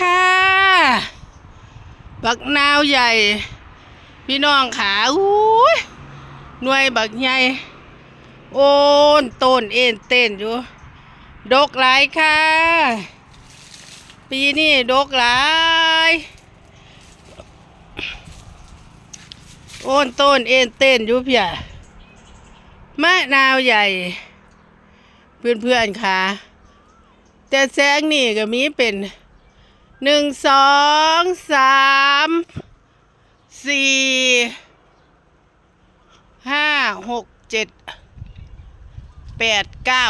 ค่ะบักนาวใหญ่ พี่น้องขาอุ้ยหน่วยบักใหญ่ โอนต้นเอ็นเต้นอยู่ ดกหลายค่ะ ปีนี้ดกหลาย โอนต้นเอ็นเต้นอยู่เพียมะนาวใหญ่ เพื่อนๆค่ะ แต่แสงนี่ก็มีเป็น หนึ่งสองสามสี่ห้าหกเจ็ดแปดเก้า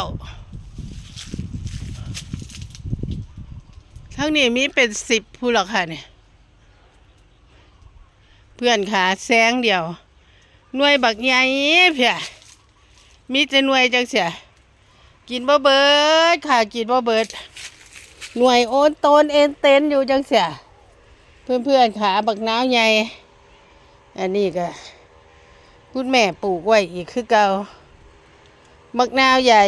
ทั้งนี้มีเป็นสิบผู้หรอกค่ะเนี่ยเพื่อนขาแสงเดียว หน่วยบักใหญ่เพียมีแต่หน่วยจังเสียกินบ่เบิดค่ะ กินบ่เบิด หน่วยโอนโตนเอ็นเต็นอยู่จังเสียเพื่อนเพื่อนๆขาบักน้าวใหญ่อันนี้ก็คุณแม่ปลูกไว้อีกคือเก่าบักนาวใหญ่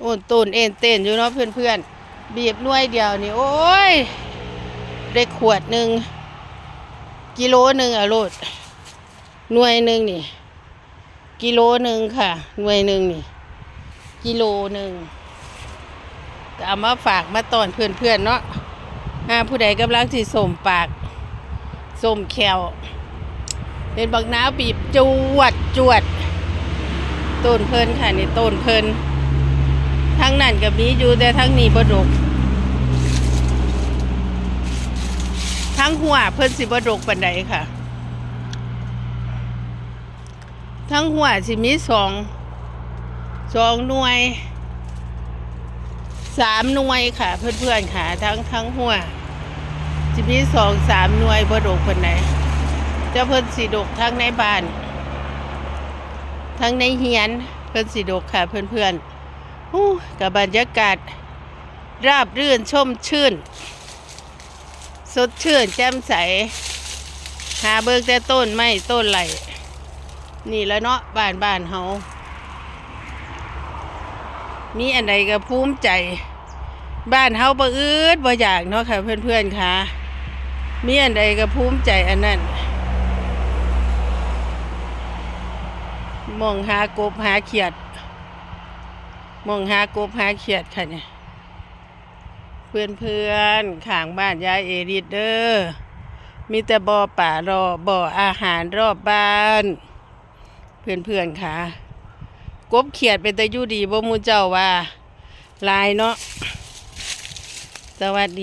โอนต้นเอ็นเต้นอยู่เนาะเพื่อนเพื่อนๆบีบหน่วยเดียวนี่ โอ้ย ได้ขวดหนึ่งกิโลหนึ่งอะโลดหน่วยหนึ่งนี่ กิโลหนึ่งค่ะ หน่วยหนึ่งนี่ กิโลหนึ่งเอามาฝากมาตอนเพื่อนๆเนาะหาผู้ใดกำลังสิสมปากสมแขวเป็นบักน้าวบีบจวดจวดต้นเพลินค่ะนี่ต้นเพลินทั้งนั้นกับมีอยู่แต่ทั้งนี้บดกทั้งหัวเพิ่นสิบดกปันใดค่ะ ทั้งหัวสิมีสองสองหน่วยสามหน่วยค่ะ เพื่อนๆค่ะทั้งทั้งหัวสิมีสองสามหน่วยบดกคนไหนจะเพิ่นสีดกทั้งในบ้าน ทั้งในเฮียนเพิ่นสีดกค่ะ เพื่อนๆอู้กับบรรยากาศ ราบรื่นชมชื่น สดชื่นแจ่มใส หาเบิกแต่ต้นไม้ต้นไหล นี่แล้วเนาะบ้านบ้านเฮามีอันใดก็ภูมิใจ บ้านเฮาบ่อืดบ่อยากเนาะค่ะ เพื่อนๆค่ะ มีอันใดก็ภูมิใจอันนั้นมองหากบหาเขียดมองหากบหาเขียดค่ะเนี่ยเพื่อนๆข้างบ้านยายเอริดเด้อมีแต่บ่อป่ารอบ่ออาหารรอบบ้าน เพื่อนๆค่ะ กบเขียดเป็นตะยู่ดีบ่มูเจ้าว่าลายเนาะสวัสดี